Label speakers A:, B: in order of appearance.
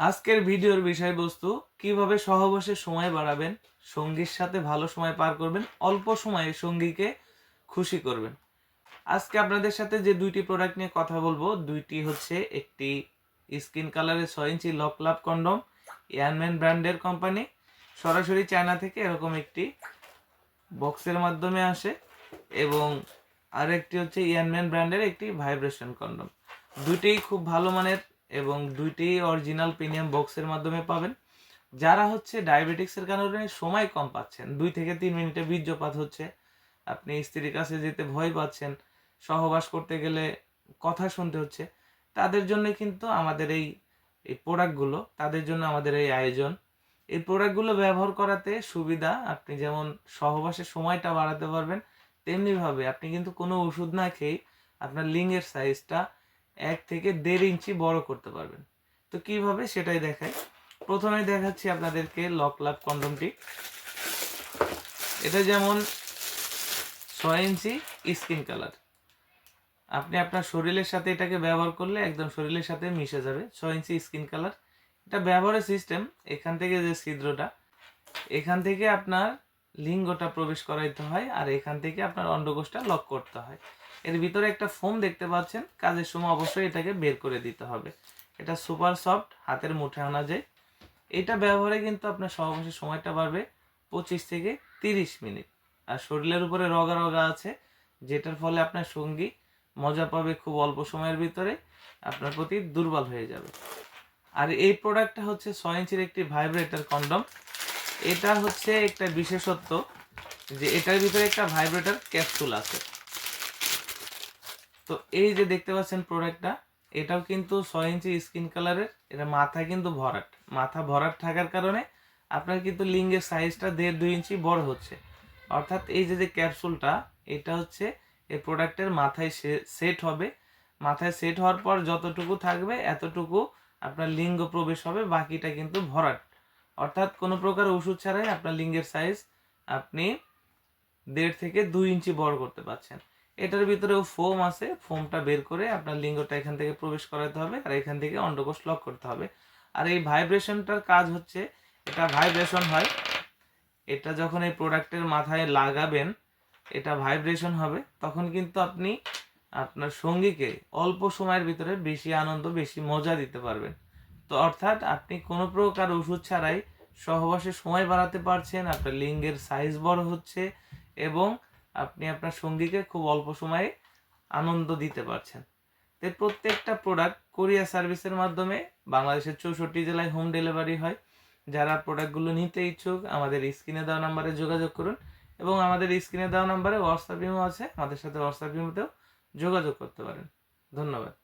A: আজকের ভিডিওর বিষয়বস্তু, কীভাবে সহবাসে সময় বাড়াবেন, সঙ্গীর সাথে ভালো সময় পার করবেন, অল্প সময়ে সঙ্গীকে খুশি করবেন। আজকে আপনাদের সাথে যে দুইটি প্রোডাক্ট নিয়ে কথা বলব, দুইটি হচ্ছে একটি স্কিন কালারের ছয় ইঞ্চি লক লাভ কন্ডম ইয়ানম্যান ব্র্যান্ডের কোম্পানি সরাসরি চায়না থেকে এরকম একটি বক্সের মাধ্যমে আসে এবং আরেকটি হচ্ছে ইয়ানম্যান ব্র্যান্ডের একটি ভাইব্রেশন কন্ডম দুইটিই খুব ভালো মানের এবং দুইটি অরিজিনাল প্রিমিয়াম বক্সের মাধ্যমে পাবেন। যারা হচ্ছে ডায়াবেটিক্সের কারণে সময় কম পাচ্ছেন, দুই থেকে তিন মিনিটে বীর্যপাত হচ্ছে, আপনি স্ত্রীর কাছে যেতে ভয় পাচ্ছেন, সহবাস করতে গেলে কথা শুনতে হচ্ছে, তাদের জন্য কিন্তু আমাদের এই এই প্রোডাক্টগুলো তাদের জন্য আমাদের এই আয়োজন। এই প্রোডাক্টগুলো ব্যবহার করাতে সুবিধা, আপনি যেমন সহবাসের সময়টা বাড়াতে পারবেন, তেমনিভাবে আপনি কিন্তু কোনো ওষুধ না খেয়ে আপনার লিঙ্গের সাইজটা এক থেকে দেড় ইঞ্চি বড় করতে পারবেন। তো কীভাবে সেটাই দেখাই। প্রথমে দেখাচ্ছি আপনাদেরকে লক লাভ কন্ডমটি। এটা যেমন ছয় ইঞ্চি স্কিন কালার। আপনি আপনার শরীরের সাথে এটাকে ব্যবহার করলে একদম শরীরের সাথে মিশে যাবে। ছয় ইঞ্চি স্কিন কালার। এটা ব্যবহারের সিস্টেম এখান থেকে যে ছিদ্রটা, এখান থেকে আপনার লিঙ্গটা প্রবেশ করাইতে হয় আর এখান থেকে আপনার অন্ডকোষটা লক করতে হয়। এর ভিতরে একটা ফোম দেখতে পাচ্ছেন। কাজের সময় অবশ্যই এটাকে বের করে দিতে হবে। এটা সুপার সফট হাতের মুঠে আনা যায়। এটা ব্যবহারে কিন্তু আপনার সহবাসের সময়টা বাড়বে পঁচিশ থেকে তিরিশ মিনিট। আর শরীরের উপরে রগা রগা আছে, যেটার ফলে আপনার সঙ্গী মজা পাবে খুব অল্প সময়ের ভিতরে, আপনার প্রতি দুর্বল হয়ে যাবে। আর এই প্রোডাক্টটা হচ্ছে ছয় ইঞ্চির একটি ভাইব্রেটার কন্ডম এটা হচ্ছে একটা বিশেষত্ব যে এটার ভিতরে একটা ভাইব্রেটার ক্যাপসুল আছে। তো এই যে দেখতে পাচ্ছেন প্রোডাক্টটা, এটাও কিন্তু ছয় ইঞ্চি স্কিন কালারের, এটা মাথা কিন্তু ভরাট। মাথা ভরাট থাকার কারণে আপনার কিন্তু লিঙ্গের সাইজটা দেড় দুই ইঞ্চি বড় হচ্ছে। অর্থাৎ এই যে যে ক্যাপসুলটা, এটা হচ্ছে এই প্রোডাক্টের মাথায় সেট হবে। মাথায় সেট হওয়ার পর যতটুকু থাকবে, এতটুকু আপনার লিঙ্গ প্রবেশ হবে, বাকিটা কিন্তু ভরাট। অর্থাৎ কোনো প্রকার ওষুধ ছাড়াই আপনার লিঙ্গের সাইজ আপনি দেড় থেকে দুই ইঞ্চি বড় করতে পারছেন। এটার ভিতরেও ফোম আছে ফোমটা বের করে আপনার লিঙ্গটা এখান থেকে প্রবেশ করাতে হবে আর এখান থেকে অন্ডকোষ লক করতে হবে। আর এই ভাইব্রেশনটার কাজ হচ্ছে, এটা ভাইব্রেশন হয়, এটা যখন এই প্রোডাক্টের মাথায় লাগাবেন, এটা ভাইব্রেশন হবে, তখন কিন্তু আপনি আপনার সঙ্গীকে অল্প সময়ের ভিতরে বেশি আনন্দ, বেশি মজা দিতে পারবেন। তো অর্থাৎ আপনি কোনো প্রকার ওষুধ ছাড়াই সহবাসে সময় বাড়াতে পারছেন, আপনার লিঙ্গের সাইজ বড় হচ্ছে এবং আপনি আপনার সঙ্গীকে খুব অল্প সময়ে আনন্দ দিতে পারছেন। তো প্রত্যেকটা প্রোডাক্ট কোরিয়া সার্ভিসের মাধ্যমে বাংলাদেশের চৌষট্টি জেলায় হোম ডেলিভারি হয়। যারা প্রোডাক্টগুলো নিতে ইচ্ছুক, আমাদের স্ক্রিনে দেওয়া নাম্বারে যোগাযোগ করুন এবং আমাদের স্ক্রিনে দেওয়া নাম্বারে হোয়াটসঅ্যাপ ইমো আছে, আমাদের সাথে হোয়াটসঅ্যাপ ইমোতেও যোগাযোগ করতে পারেন। ধন্যবাদ।